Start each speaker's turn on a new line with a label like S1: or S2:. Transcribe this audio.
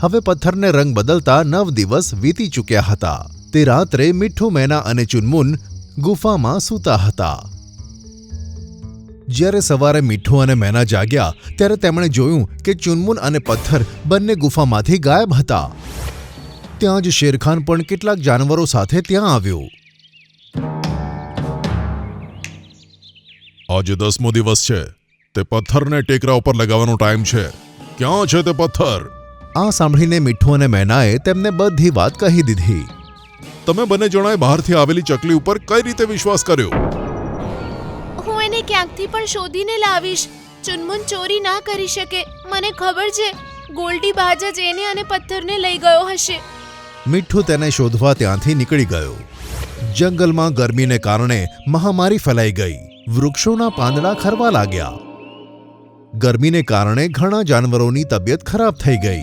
S1: હવે પથ્થરને રંગ બદલતા નવ દિવસ વીતી ચૂક્યા હતા. તે રાત્રે મીઠું મેના અને ચુનમુન ગુફામાં સૂતા હતા. જ્યારે સવારે મીઠું અને મેના જાગ્યા, ત્યારે તેમણે જોયું કે ચુનમુન અને પથ્થર બંને ગુફામાંથી ગાયબ હતા. ત્યાં જ શેરખાન પણ કેટલાક જાનવરો સાથે ત્યાં આવ્યો.
S2: આજે દસમો દિવસ છે. તે પથ્થરને ટેકરા ઉપર લગાવવાનો ટાઈમ છે. ક્યાં છે તે પથ્થર?
S1: આ સાંભળીને મીઠું અને મેનાએ તેમને બધી વાત કહી દીધી.
S2: તમે બંને જણાએ બહારથી આવેલી ચકલી ઉપર કઈ રીતે વિશ્વાસ કર્યો?
S3: હું એને ક્યાંકથી પણ શોધીને લાવીશ. ચુનમુન ચોરી ના કરી શકે. મને ખબર છે ગોલ્ડી બાજ જ એને અને પથ્થરને લઈ ગયો હશે.
S1: મીઠું તેને શોધવા ત્યાંથી નીકળી ગયો. જંગલમાં ગરમીને કારણે મહામારી ફેલાઈ ગઈ. વૃક્ષોના પાંદડા ખરવા લાગ્યા. ગરમીને કારણે ઘણા જાનવરોની તબિયત ખરાબ થઈ ગઈ.